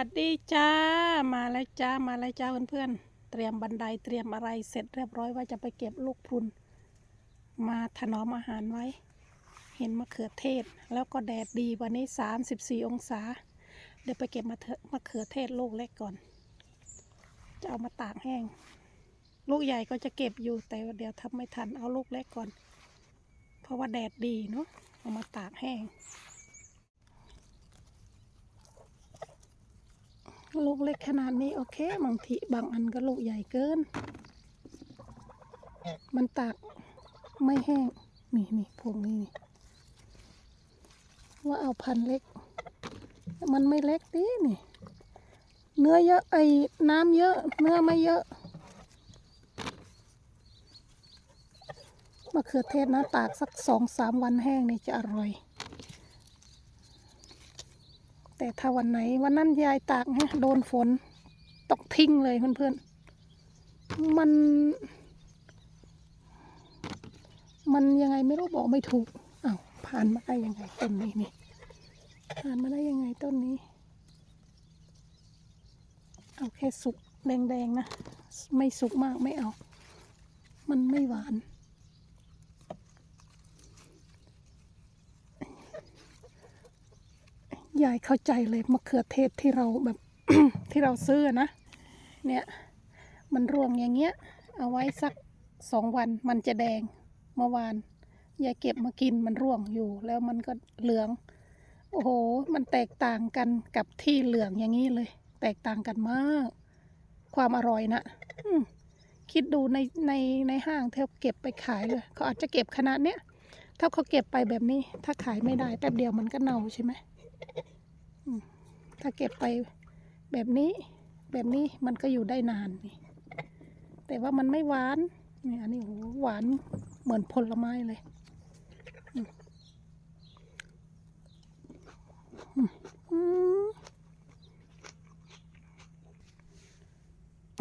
วัสดีจ้า มาแล้วจ้า มาแล้วจ้าเพื่อนๆ เตรียมบันไดเตรียมอะไรเสร็จเรียบร้อยว่าจะไปเก็บลูกพรุน มาถนอมอาหารไว้ เห็นมะเขือเทศ แล้วก็แดดดีวันนี้ 34 องศา เดี๋ยวไปเก็บมะเถมะเขือเทศลูกเล็กก่อน จะเอามาตากแห้ง ลูกใหญ่ก็จะเก็บอยู่แต่เดี๋ยวทำไม่ทันเอาลูกเล็กก่อน เพราะว่าแดดดีเนาะเอามาตากแห้ง ลูกเล็กขนาดนี้โอเค บางทีบางอันก็ลูกใหญ่เกิน มันตากไม่แห้ง นี่นี่พวกนี้นี่ว่าเอาพันเล็ก มันไม่เล็กดินี่ เนื้อเยอะไอ้น้ำเยอะ เนื้อไม่เยอะมะเขือเทศนะตากสักสองสามวันแห้งนี่จะอร่อย แต่ถ้าวันไหนวันนั้นยายตากฮะโดนฝนตกทิ้งเลยเพื่อนๆ มัน มันยังไงไม่รู้บอกไม่ถูกอ้าวผ่านมาได้ยังไงต้นนี้นี่ผ่านมาได้ยังไงต้นนี้ เอาแค่สุกแดงๆนะ ไม่สุกมากไม่เอา มันไม่หวาน ยายเข้าใจเลยมะเขือเทศที่เราแบบ ที่เราซื้อนะ เนี่ย มันร่วงอย่างเงี้ย เอาไว้สักสองวันมันจะแดงเมื่อวานยายเก็บมากินมันร่วงอยู่แล้วมันก็เหลือง โอ้โห มันแตกต่างกันกับที่เหลืองอย่างนี้เลย แตกต่างกันมาก ความอร่อยนะคิดดูในในในห้างเทาเก็บไปขายเลยเขาอาจจะเก็บขนาดเนี้ยถ้าเขาเก็บไปแบบนี้ ถ้าขายไม่ได้แป๊บเดียวมันก็เน่าใช่ไหม ถ้าเก็บไปแบบนี้แบบนี้มันก็อยู่ได้นานนี่แต่ว่ามันไม่หวานนี่อันนี้โหหวานเหมือนผลไม้เลย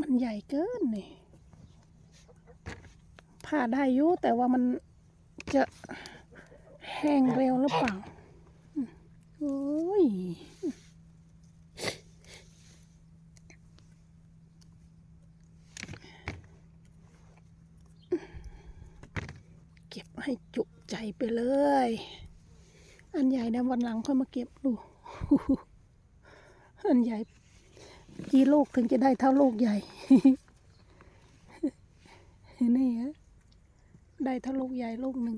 มันใหญ่เกินนี่ผ่าได้อยุแต่ว่ามันจะแห้งเร็วหรือเปล่า โอ้ยเก็บให้จุใจไปเลย อันใหญ่นะวันหลังค่อยมาเก็บดูอันใหญ่กี่ลูกถึงจะได้เท่าลูกใหญ่นี่ฮะได้เท่าลูกใหญ่ลูกหนึ่ง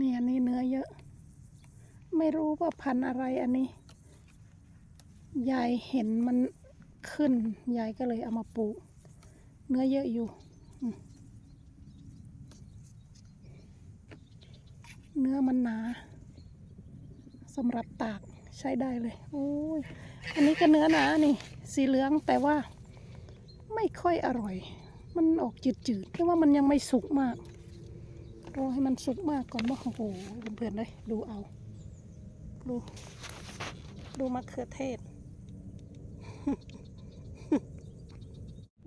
นี่อันนี้เนื้อเยอะ ไม่รู้ว่าพันอะไรอันนี้ ยายเห็นมันขึ้น ยายก็เลยเอามาปลูก เนื้อเยอะอยู่ เนื้อมันหนาสำหรับตากใช้ได้เลย โอ้ย อันนี้ก็เนื้อหนานี่ สีเหลืองแต่ว่าไม่ค่อยอร่อย มันออกจืดๆแต่ว่ามันยังไม่สุกมากรอให้มันสุกมากก่อนว่าโอ้โหเพื่อนๆเลยดูเอา ดู ดูมะเขือเทศ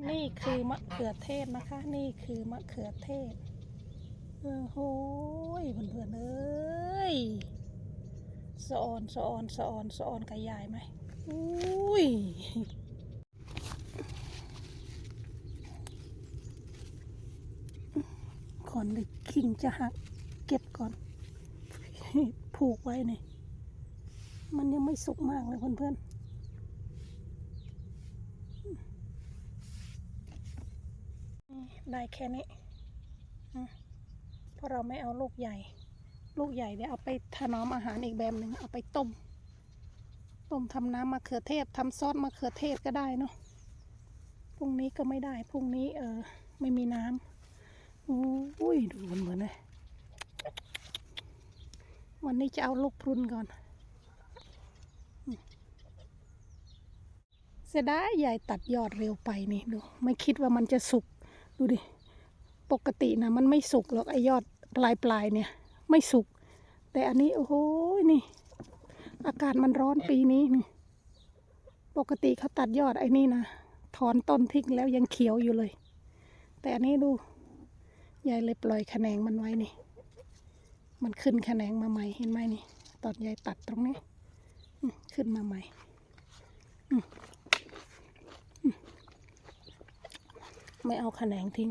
นี่คือมะเขือเทศนะคะ นี่คือมะเขือเทศเออโหเพื่อนๆเอ้ยสะออนสะออนสะออนสะออนกับยายไหม อุ้ยก่อนเลยคิงจะหัก เก็บก่อน ผูกไว้นี่ มันยังไม่สุกมากเลยเพื่อนๆได้แค่นี้เพราะเราไม่เอาลูกใหญ่ ลูกใหญ่เดี๋ยวเอาไปถนอมอาหารอีกแบบหนึ่งเอาไปต้ม ต้มทำน้ำมะเขือเทศทำซอสมะเขือเทศก็ได้เนาะพรุ่งนี้ก็ไม่ได้พรุ่งนี้เออไม่มีน้ำอุ้ยดูมันเหมือนเลยวันนี้จะเอาลูกพรุนก่อนเสียดายยายตัดยอดเร็วไปนี่ดู ไม่คิดว่ามันจะสุก ดูดิ ปกตินะมันไม่สุกหรอกไอยอดปลายปลายเนี่ย ไม่สุก แต่อันนี้โอ้โหนี่ อากาศมันร้อนปีนี้นี่ ปกติเขาตัดยอดไอ้นี่นะถอนต้นทิ้งแล้วยังเขียวอยู่เลย แต่อันนี้ดูยายเลยปล่อยแขนงมันไว้นี่ มันขึ้นแขนงมาใหม่เห็นไหมนี่ ตอนยายตัดตรงนี้อืมขึ้นมาใหม่อืมอืมไม่เอาแขนงทิ้ง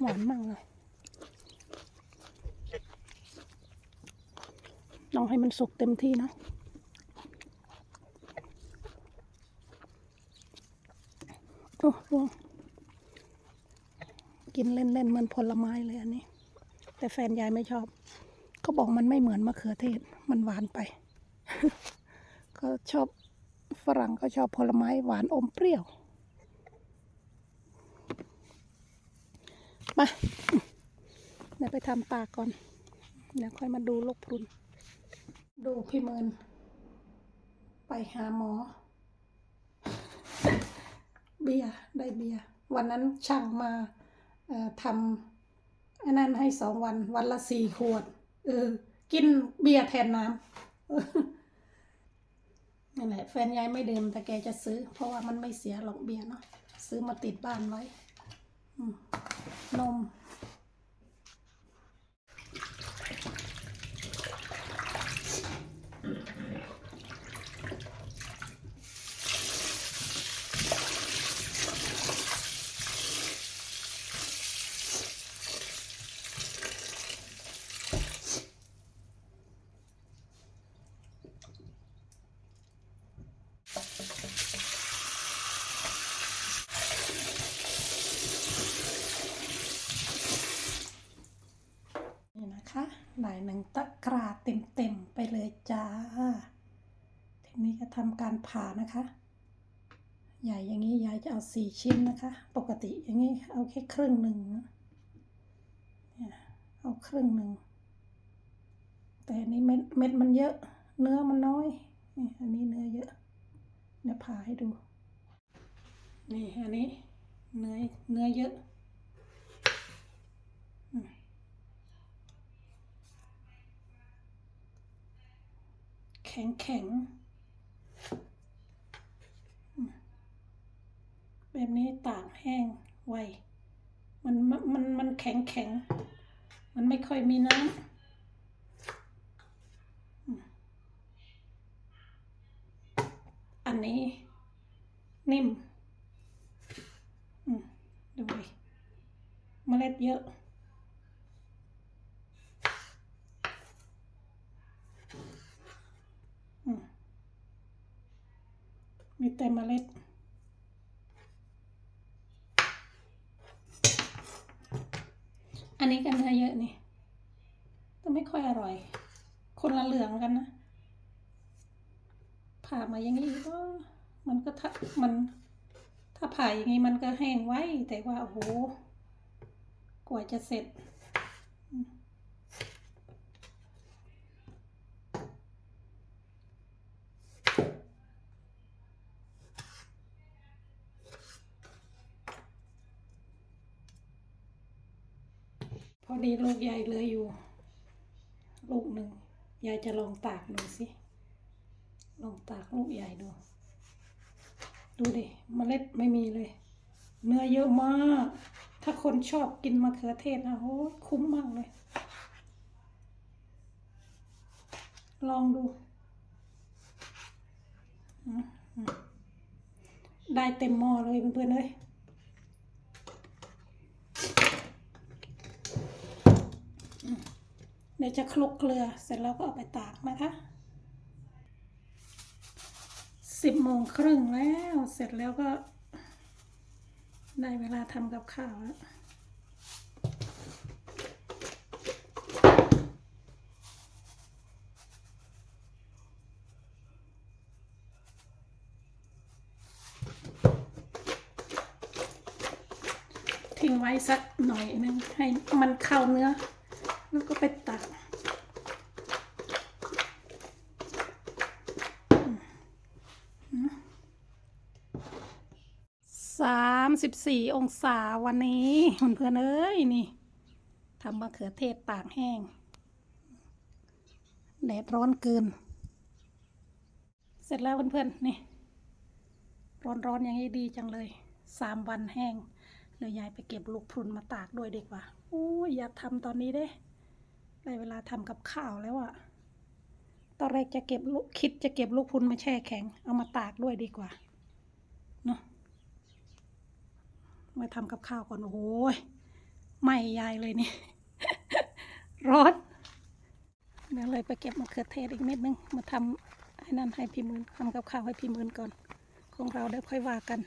หวานมากเลย ลองให้มันสุกเต็มที่นะโอ้ร่วกินเล่นๆเหมือนผลไม้เลยอันนี้ แต่แฟนยายไม่ชอบ เขาบอกมันไม่เหมือนมะเขือเทศ มันหวานไป ก็ชอบฝรั่งก็ชอบผลไม้หวานอมเปรี้ยว มาเดี๋ยวไปทำปากก่อน เดี๋ยวค่อยมาดูลูกพรุน ดูพี่เมิน ไปหาหมอ เบียร์ได้เบียร์วันนั้นช่างมาทำอันนั้นให้สองวัน วันละสี่ขวด เออ กินเบียร์แทนน้ำนั่นแหละ แฟนยายไม่ดื่มแต่แกจะซื้อ เพราะว่ามันไม่เสียหรอกเบียร์เนาะซื้อมาติดบ้านไว้นม นี่นะคะได้หนึ่งตะกร้าเต็มๆไปเลยจ้า ทีนี้ก็ทำการผ่านะคะ ใหญ่อย่างนี้ยายจะเอาสี่ชิ้นนะคะ ปกติอย่างนี้เอาแค่ครึ่งหนึ่งเนี่ยเอาครึ่งหนึ่ง แต่นนี้เม็ดเม็ดมันเยอะ เนื้อมันน้อยนี่อันนี้เนื้อเยอะเดี๋ยวผ่าให้ดู นี่อันนี้เนื้อเนื้อเยอะแข็งแข็งอืม แบบนี้ตากแห้งไว มันมันมันแข็งแข็ง มันไม่ค่อยมีน้ำอันนี้นิ่มดูดิเมล็ดเยอะ มีแต่เมล็ด อั นนี้กันเนื้อเยอะนี่แต่ไม่ค่อยอร่อย คนละเหลืองกันนะ ผ่ามาอย่างนี้ก็มันก็ถ้ามัน ถ้าผ่าอย่างนี้มันก็แห้งไว้ แต่ว่าโอ้โห กว่าจะเสร็จ พอดีลูกยายเหลืออยู่ ลูกหนึ่งยายจะลองตากดูสิ ลองตากลูกใหญ่ดู ดูดิเมล็ดไม่มีเลย เนื้อเยอะมาก ถ้าคนชอบกินมะเขือเทศนะโหคุ้มมากเลย ลองดู ได้เต็มหม้อเลยเพื่อนๆเลย เดี๋ยวจะคลุกเกลือเสร็จแล้วก็เอาไปตากนะคะสิบโมงครึ่งแล้วเสร็จแล้วก็ ได้เวลาทำกับข้าวแล้วทิ้งไว้สักหน่อยนึงให้มันเข้าเนื้อ แล้วก็ไปตักสามสิบสี่องศาวันนี้เพื่อนเอ้ยนี่ทำมะเขือเทศตากแห้ง แดดร้อนเกิน เสร็จแล้วเพื่อนๆนี่ ร้อนๆอย่างนี้ดีจังเลยสามวันแห้งเดี๋ยวยายไปเก็บลูกพรุนมาตากด้วยดีกว่า โอ้ยอย่าทำตอนนี้เด้ ได้เวลาทำกับข้าวแล้วอะตอนแรกจะเก็บลูกคิดจะเก็บลูกพุนมาแช่แข็ง เอามาตากด้วยดีกว่า เนาะมาทำกับข้าวก่อน โอ้ยไหม่ยายเลยนี่ ร้อนเดี๋ยวเลยไปเก็บมะเขือเทศอีกเม็ดนึง มาทำให้นั่นให้พี่มืนทำกับข้าวให้พี่มืนก่อน ของเราได้ค่อยว่ากัน